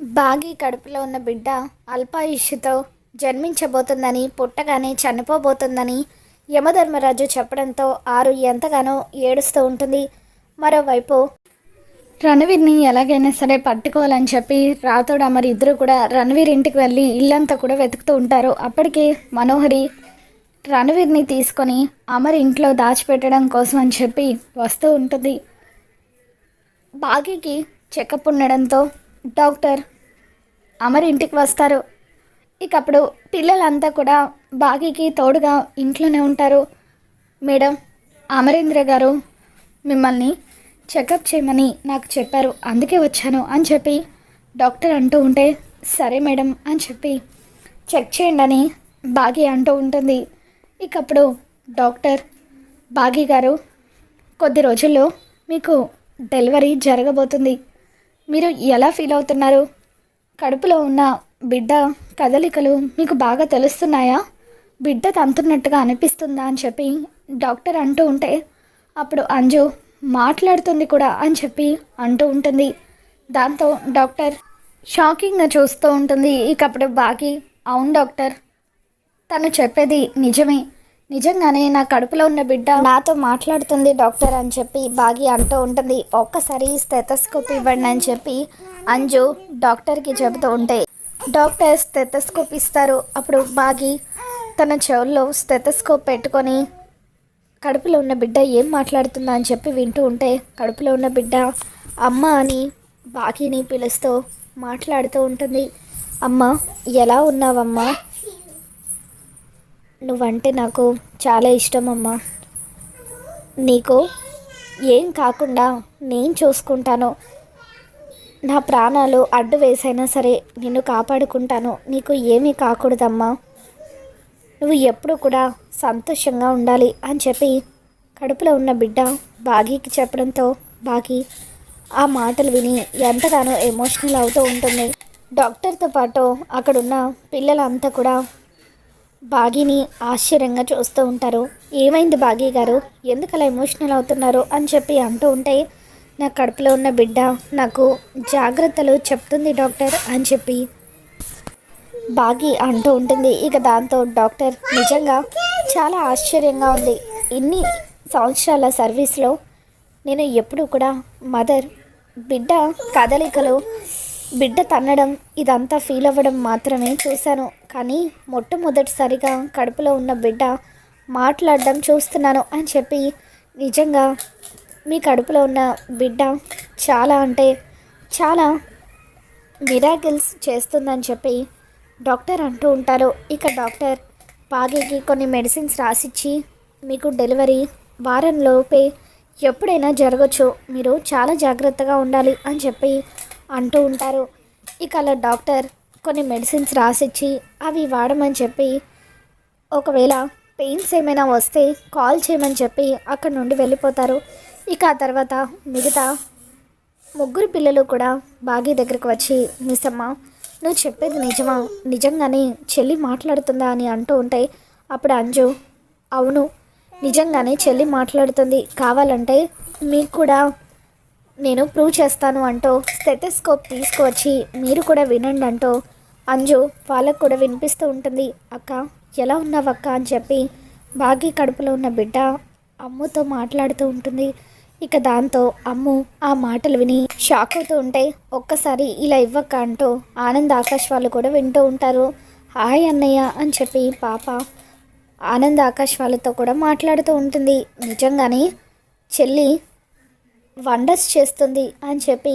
బాగి కడుపులో ఉన్న బిడ్డ అల్పాయుష్యుతో జన్మించబోతుందని పుట్టగానే చనిపోబోతుందని యమధర్మరాజు చెప్పడంతో ఆరు ఎంతగానో ఏడుస్తూ ఉంటుంది. మరోవైపు రణవీర్ని ఎలాగైనా సరే పట్టుకోవాలని చెప్పి రాతోడు అమరి ఇద్దరు కూడా రణవీర్ ఇంటికి వెళ్ళి ఇల్లంతా కూడా వెతుకుతూ ఉంటారు. అప్పటికి మనోహరి రణవీర్ని తీసుకొని అమర్ ఇంట్లో దాచిపెట్టడం కోసం అని చెప్పి వస్తూ ఉంటుంది. బాగీకి చెకప్ ఉండడంతో డాక్టర్ అమర్ ఇంటికి వస్తారు. ఇక అప్పుడు పిల్లలంతా కూడా బాగీకి తోడుగా ఇంట్లోనే ఉంటారు. మేడం అమరేంద్ర గారు మిమ్మల్ని చెకప్ చేయమని నాకు చెప్పారు. అందుకే వచ్చాను అని చెప్పి డాక్టర్ అంటూ ఉంటే సరే మేడం అని చెప్పి చెక్ చేయండి అని బాగి అంటూ ఉంటుంది. ఇకప్పుడు డాక్టర్ బాగి గారు కొద్ది రోజుల్లో మీకు డెలివరీ జరగబోతుంది. మీరు ఎలా ఫీల్ అవుతున్నారు? కడుపులో ఉన్న బిడ్డ కదలికలు మీకు బాగా తెలుస్తున్నాయా? బిడ్డ తంతున్నట్టుగా అనిపిస్తుందా అని చెప్పి డాక్టర్ అంటూ ఉంటే అప్పుడు అంజు మాట్లాడుతుంది కూడా అని చెప్పి అంటూ ఉంటుంది. దాంతో డాక్టర్ షాకింగ్గా చూస్తూ ఉంటుంది. ఇకప్పుడు బాకీ అవును డాక్టర్ తను చెప్పేది నిజమే. నిజంగానే నా కడుపులో ఉన్న బిడ్డ నాతో మాట్లాడుతుంది డాక్టర్ అని చెప్పి బాగి అంటూ ఉంటుంది. ఒక్కసారి స్టెతస్కోప్ ఇవ్వండి అని చెప్పి అంజు డాక్టర్కి చెబుతూ ఉంటే డాక్టర్ స్టెతస్కోప్ ఇస్తారు. అప్పుడు బాగి తన చెవుల్లో స్టెతస్కోప్ పెట్టుకొని కడుపులో ఉన్న బిడ్డ ఏం మాట్లాడుతుందా? అని చెప్పి వింటూ ఉంటే కడుపులో ఉన్న బిడ్డ అమ్మ అని బాగిని పిలుస్తూ మాట్లాడుతూ ఉంటుంది. అమ్మ ఎలా ఉన్నావమ్మా? నువ్వంటే నాకు చాలా ఇష్టం అమ్మా నీకు ఏం కాకుండా నేను చూసుకుంటాను. నా ప్రాణాలు అడ్డు వేసైనా సరే నిన్ను కాపాడుకుంటాను. నీకు ఏమీ కాకూడదమ్మా. నువ్వు ఎప్పుడు కూడా సంతోషంగా ఉండాలి అని చెప్పి కడుపులో ఉన్న బిడ్డ బాగీకి చెప్పడంతో బాగి ఆ మాటలు విని ఎంతగానో ఎమోషనల్ అవుతూ ఉంటుంది. డాక్టర్తో పాటు అక్కడున్న పిల్లలంతా కూడా బాగీని ఆశ్చర్యంగా చూస్తూ ఉంటారు. ఏమైంది బాగీ గారు? ఎందుకు అలా ఎమోషనల్ అవుతున్నారు? అని చెప్పి అంటూ ఉంటే నా కడుపులో ఉన్న బిడ్డ నాకు జాగ్రత్తలు చెప్తుంది డాక్టర్ అని చెప్పి బాగి అంటూ ఉంటుంది. ఇక దాంతో డాక్టర్ నిజంగా చాలా ఆశ్చర్యంగా ఉంది. ఇన్ని సంవత్సరాల సర్వీస్లో నేను ఎప్పుడు కూడా మదర్ బిడ్డ కదలికలు బిడ్డ తన్నడం ఇదంతా ఫీల్ అవ్వడం మాత్రమే చూశాను. కానీ మొట్టమొదటిసారిగా కడుపులో ఉన్న బిడ్డ మాట్లాడడం చూస్తున్నాను అని చెప్పి నిజంగా మీ కడుపులో ఉన్న బిడ్డ చాలా అంటే చాలా మిరాకిల్స్ చేస్తుందని చెప్పి డాక్టర్ అంటూ ఉంటారు. ఇక డాక్టర్ పాగికి కొన్ని మెడిసిన్స్ రాసిచ్చి మీకు డెలివరీ వారంలోపే ఎప్పుడైనా జరగచ్చు. మీరు చాలా జాగ్రత్తగా ఉండాలి అని చెప్పి అంటూ ఉంటారు. ఇక అలా డాక్టర్ కొన్ని మెడిసిన్స్ రాసిచ్చి అవి వాడమని చెప్పి ఒకవేళ పెయిన్స్ ఏమైనా వస్తే కాల్ చేయమని చెప్పి అక్కడ నుండి వెళ్ళిపోతారు. ఇక ఆ తర్వాత మిగతా ముగ్గురు పిల్లలు కూడా బాగి దగ్గరకు వచ్చి మిస్సమ్మ నువ్వు చెప్పేది నిజమా? నిజంగానే చెల్లి మాట్లాడుతుందా? అని అంటూ ఉంటే అప్పుడు అంజు అవును నిజంగానే చెల్లి మాట్లాడుతుంది. కావాలంటే మీకు కూడా నేను ప్రూవ్ చేస్తాను అంటూ స్టెటస్కోప్ తీసుకువచ్చి మీరు కూడా వినండి అంటూ అంజు వాళ్ళకు కూడా వినిపిస్తూ ఉంటుంది. అక్క ఎలా ఉన్నావు అక్క? అని చెప్పి బాగి కడుపులో ఉన్న బిడ్డ అమ్ముతో మాట్లాడుతూ ఉంటుంది. ఇక దాంతో అమ్ము ఆ మాటలు విని షాక్ అవుతూ ఉంటే ఒక్కసారి ఇలా ఇవ్వక్క అంటూ ఆనంద్ ఆకాష్ వాళ్ళు కూడా వింటూ ఉంటారు. హాయ్ అన్నయ్య అని చెప్పి పాప ఆనంద్ ఆకాష్ వాళ్ళతో కూడా మాట్లాడుతూ ఉంటుంది. నిజంగానే చెల్లి వండర్స్ చేస్తుంది అని చెప్పి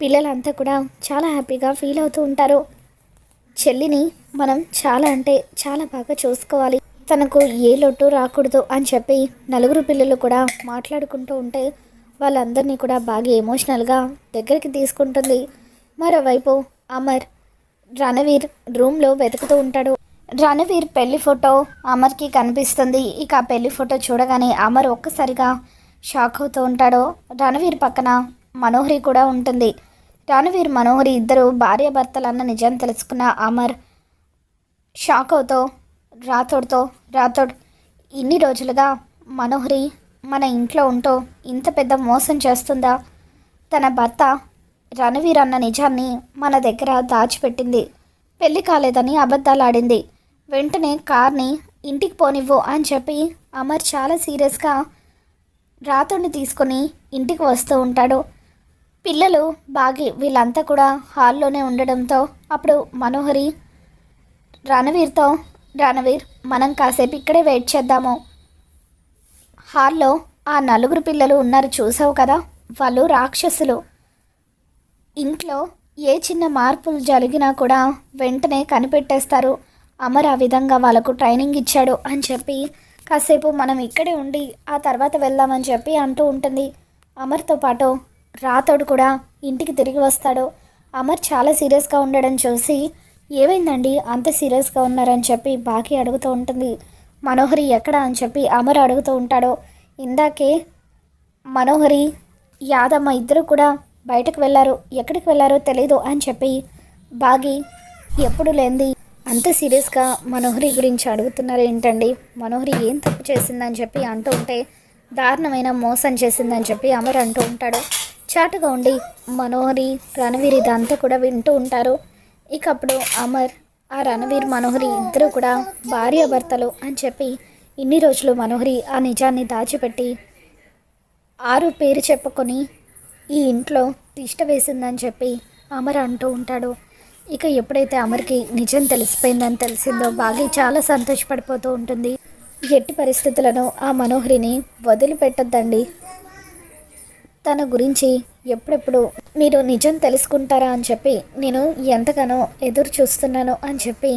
పిల్లలంతా కూడా చాలా హ్యాపీగా ఫీల్ అవుతూ ఉంటారు. చెల్లిని మనం చాలా అంటే చాలా బాగా చూసుకోవాలి. తనకు ఏ లోటు రాకూడదు అని చెప్పి నలుగురు పిల్లలు కూడా మాట్లాడుకుంటూ ఉంటే వాళ్ళందరినీ కూడా బాగా ఎమోషనల్గా దగ్గరికి తీసుకుంటుంది. మరోవైపు అమర్ రణవీర్ రూమ్లో వెతుకుతూ ఉంటాడు. రణవీర్ పెళ్ళి ఫోటో అమర్కి కనిపిస్తుంది. ఇక ఆ పెళ్ళి ఫోటో చూడగానే అమర్ ఒక్కసారిగా షాక్ అవుతూ ఉంటాడో? రణవీర్ పక్కన మనోహరి కూడా ఉంటుంది. రణవీర్ మనోహరి ఇద్దరు భార్యాభర్తలన్న నిజం తెలుసుకున్న అమర్ షాక్ అవుతూ రాథోడ్తో రాథోడ్ ఇన్ని రోజులుగా మనోహరి మన ఇంట్లో ఉంటూ ఇంత పెద్ద మోసం చేస్తుందా? తన భర్త రణవీర్ అన్న నిజాన్ని మన దగ్గర దాచిపెట్టింది. పెళ్ళి కాలేదని అబద్ధాలాడింది వెంటనే కార్ని ఇంటికి పోనివ్వు అని చెప్పి అమర్ చాలా సీరియస్గా రాతుడిని తీసుకొని ఇంటికి వస్తూ ఉంటాడు. పిల్లలు బాగి వీళ్ళంతా కూడా హాల్లోనే ఉండడంతో అప్పుడు మనోహరి రణవీర్తో రణవీర్ మనం కాసేపు ఇక్కడే వెయిట్ చేద్దాము. హాల్లో ఆ నలుగురు పిల్లలు ఉన్నారు చూసావు కదా? వాళ్ళు రాక్షసులు. ఇంట్లో ఏ చిన్న మార్పులు జరిగినా కూడా వెంటనే కనిపెట్టేస్తారు. అమర్ ఆ విధంగా వాళ్ళకు ట్రైనింగ్ ఇచ్చాడు అని చెప్పి కాసేపు మనం ఇక్కడే ఉండి ఆ తర్వాత వెళ్దామని చెప్పి అంటూ ఉంటుంది. అమర్తో పాటు రాతోడు కూడా ఇంటికి తిరిగి వస్తాడు. అమర్ చాలా సీరియస్గా ఉండడం చూసి ఏమైందండి? అంత సీరియస్గా ఉన్నారని చెప్పి బాకీ అడుగుతూ ఉంటుంది. మనోహరి ఎక్కడ? అని చెప్పి అమర్ అడుగుతూ ఉంటాడు. ఇందాకే మనోహరి యాదమ్మ ఇద్దరు కూడా బయటకు వెళ్ళారు ఎక్కడికి వెళ్ళారో తెలీదు అని చెప్పి బాగి ఎప్పుడు లేంది అంత సీరియస్గా మనోహరి గురించి అడుగుతున్నారు ఏంటండి? మనోహరి ఏం తప్పు చేసిందని చెప్పి అంటూ ఉంటే దారుణమైన మోసం చేసిందని చెప్పి అమర్ అంటూ ఉంటాడు. చాటుగా ఉండి మనోహరి రణవీర్ ఇదంతా కూడా వింటూ ఉంటారు. ఇక అప్పుడు అమర్ ఆ రణవీర్ మనోహరి ఇద్దరు కూడా భార్యాభర్తలు అని చెప్పి ఇన్ని రోజులు మనోహరి ఆ నిజాన్ని దాచిపెట్టి ఆరు పేరు చెప్పుకొని ఈ ఇంట్లో తిష్ట వేసిందని చెప్పి అమర్ అంటూ ఉంటాడు. ఇక ఎప్పుడైతే అమర్కి నిజం తెలిసిపోయిందని తెలిసిందో బాగా చాలా సంతోషపడిపోతూ ఉంటుంది. ఎట్టి పరిస్థితులను ఆ మనోహరిని వదిలిపెట్టద్దండి. తన గురించి ఎప్పుడెప్పుడు మీరు నిజం తెలుసుకుంటారా అని చెప్పి నేను ఎంతగానో ఎదురు చూస్తున్నాను అని చెప్పి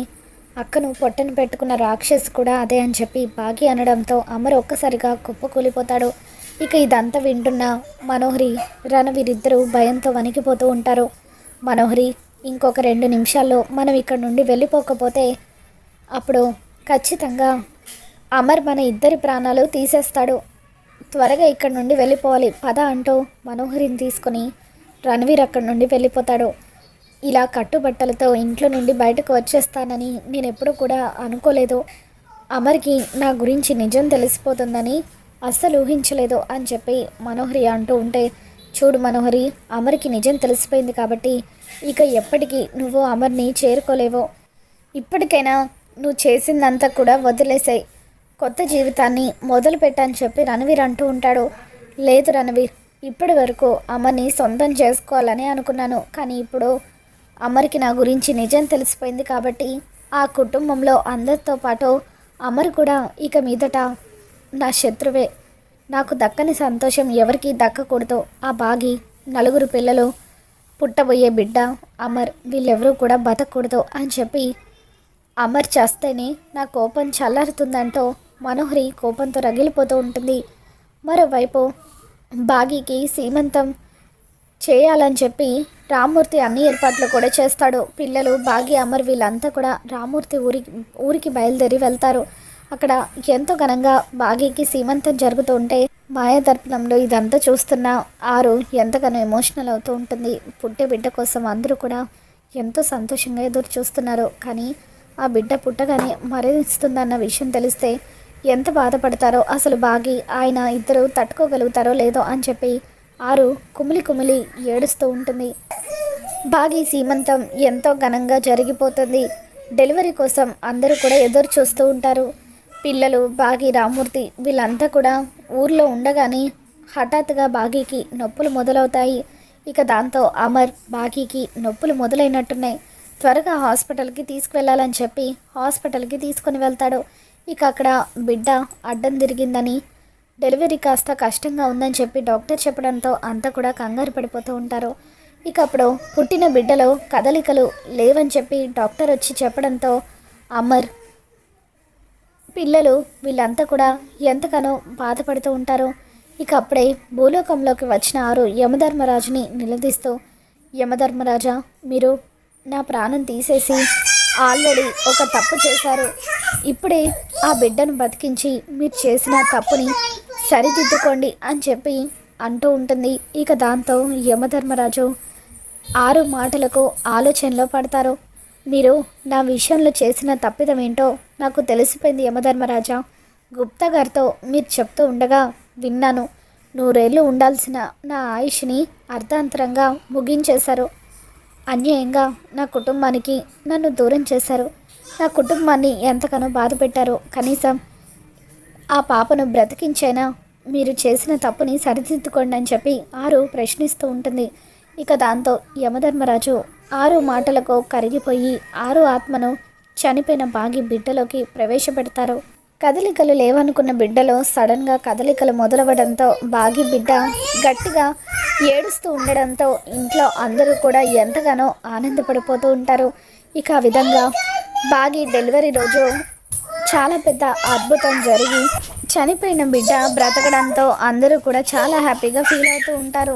అక్కను పొట్టను పెట్టుకున్న రాక్షస్ కూడా అదే అని చెప్పి బాగి అనడంతో అమర్ ఒక్కసారిగా కుప్పకూలిపోతాడు. ఇక ఇదంతా వింటున్న మనోహరి రణవీరిద్దరూ భయంతో వణికిపోతూ ఉంటారు. మనోహరి ఇంకొక రెండు నిమిషాల్లో మనం ఇక్కడ నుండి వెళ్ళిపోకపోతే అప్పుడు ఖచ్చితంగా అమర్ మన ఇద్దరి ప్రాణాలు తీసేస్తాడు. త్వరగా ఇక్కడ నుండి వెళ్ళిపోవాలి. పద అంటూ మనోహరిని తీసుకొని రణవీర్ అక్కడి నుండి వెళ్ళిపోతాడు. ఇలా కట్టుబట్టలతో ఇంట్లో నుండి బయటకు వచ్చేస్తానని నేను ఎప్పుడూ కూడా అనుకోలేదు. అమర్కి నా గురించి నిజం తెలిసిపోతుందని అస్సలు ఊహించలేదు అని చెప్పి మనోహరి అంటూ ఉంటే చూడు మనోహరి అమర్కి నిజం తెలిసిపోయింది కాబట్టి ఇక ఎప్పటికీ నువ్వు అమర్ని చేరుకోలేవో. ఇప్పటికైనా నువ్వు చేసిందంతా కూడా వదిలేసాయి. కొత్త జీవితాన్ని మొదలు పెట్టని చెప్పి రణవీర్ అంటూ ఉంటాడు. లేదు రణవీర్ ఇప్పటి వరకు అమ్మని సొంతం చేసుకోవాలని అనుకున్నాను. కానీ ఇప్పుడు అమర్కి నా గురించి నిజం తెలిసిపోయింది కాబట్టి ఆ కుటుంబంలో అందరితో పాటు అమర్ కూడా ఇక మీదట నా శత్రువే. నాకు దక్కని సంతోషం ఎవరికి దక్కకూడదు. ఆ బాగి నలుగురు పిల్లలు పుట్టబోయే బిడ్డ అమర్ వీళ్ళెవరూ కూడా బతకూడదు అని చెప్పి అమర్ చేస్తేనే నా కోపం చల్లారుతుందంటూ మనోహరి కోపంతో రగిలిపోతూ ఉంటుంది. మరోవైపు బాగీకి సీమంతం చేయాలని చెప్పి రామ్మూర్తి అన్ని ఏర్పాట్లు కూడా చేస్తాడు. పిల్లలు బాగి అమర్ వీళ్ళంతా కూడా రామ్మూర్తి ఊరికి ఊరికి బయలుదేరి వెళ్తారు. అక్కడ ఎంతో ఘనంగా బాగీకి సీమంతం జరుగుతూ ఉంటే మాయాదర్పణంలో ఇదంతా చూస్తున్న ఆరు ఎంతగానో ఎమోషనల్ అవుతూ ఉంటుంది. పుట్టే బిడ్డ కోసం అందరూ కూడా ఎంతో సంతోషంగా ఎదురు చూస్తున్నారు. కానీ ఆ బిడ్డ పుట్టగానే మరణిస్తుందన్న విషయం తెలిస్తే ఎంత బాధపడతారో అసలు బాగి ఆయన ఇద్దరు తట్టుకోగలుగుతారో లేదో అని చెప్పి ఆరు కుమిలి కుమిలి ఏడుస్తూ ఉంటుంది. బాగి సీమంతం ఎంతో ఘనంగా జరిగిపోతుంది. డెలివరీ కోసం అందరూ కూడా ఎదురు చూస్తూ ఉంటారు. పిల్లలు బాగి రామూర్తి వీళ్ళంతా కూడా ఊర్లో ఉండగానే హఠాత్తుగా బాగీకి నొప్పులు మొదలవుతాయి. ఇక దాంతో అమర్ బాగీకి నొప్పులు మొదలైనట్టున్నాయి. త్వరగా హాస్పిటల్కి తీసుకువెళ్ళాలని చెప్పి హాస్పిటల్కి తీసుకొని వెళ్తాడు. ఇక అక్కడ బిడ్డ అడ్డం తిరిగిందని డెలివరీ కాస్త కష్టంగా ఉందని చెప్పి డాక్టర్ చెప్పడంతో అంతా కూడా కంగారు పడిపోతూ ఉంటారు. ఇక అప్పుడు పుట్టిన బిడ్డలో కదలికలు లేవని చెప్పి డాక్టర్ వచ్చి చెప్పడంతో అమర్ పిల్లలు వీళ్ళంతా కూడా ఎంతగానో బాధపడుతూ ఉంటారు. ఇక అప్పుడే భూలోకంలోకి వచ్చిన ఆరు యమధర్మరాజుని నిలదీస్తూ యమధర్మరాజా మీరు నా ప్రాణం తీసేసి ఆల్రెడీ ఒక తప్పు చేశారు. ఇప్పుడే ఆ బిడ్డను బతికించి మీరు చేసిన తప్పుని సరిదిద్దుకోండి అని చెప్పి అంటూ ఉంటుంది. ఇక దాంతో యమధర్మరాజు ఆరు మాటలకు ఆలోచనలో పడతారు. మీరు నా విషయంలో చేసిన తప్పిదం ఏంటో నాకు తెలిసిపోయింది యమధర్మరాజా. గుప్తా గారితో మీరు చెప్తూ ఉండగా విన్నాను. నూరేళ్ళు ఉండాల్సిన నా ఆయుష్ని అర్ధాంతరంగా ముగించేశారు. అన్యాయంగా నా కుటుంబానికి నన్ను దూరం చేశారు. నా కుటుంబాన్ని ఎంతగానో బాధ పెట్టారు కనీసం ఆ పాపను బ్రతికించైనా మీరు చేసిన తప్పుని సరిదిద్దుకోండి అని చెప్పి ఆరు ప్రశ్నిస్తూ ఉంటుంది. ఇక దాంతో యమధర్మరాజు ఆరు మాటలకు కరిగిపోయి ఆరు ఆత్మను చనిపోయిన బాగి బిడ్డలోకి ప్రవేశపెడతారు. కదలికలు లేవనుకున్న బిడ్డలో సడన్గా కదలికలు మొదలవడంతో బాగి బిడ్డ గట్టిగా ఏడుస్తూ ఉండడంతో ఇంట్లో అందరూ కూడా ఎంతగానో ఆనందపడిపోతూ ఉంటారు. ఇక ఆ విధంగా బాగి డెలివరీ రోజు చాలా పెద్ద అద్భుతం జరిగి చనిపోయిన బిడ్డ బ్రతకడంతో అందరూ కూడా చాలా హ్యాపీగా ఫీల్ అవుతూ ఉంటారు.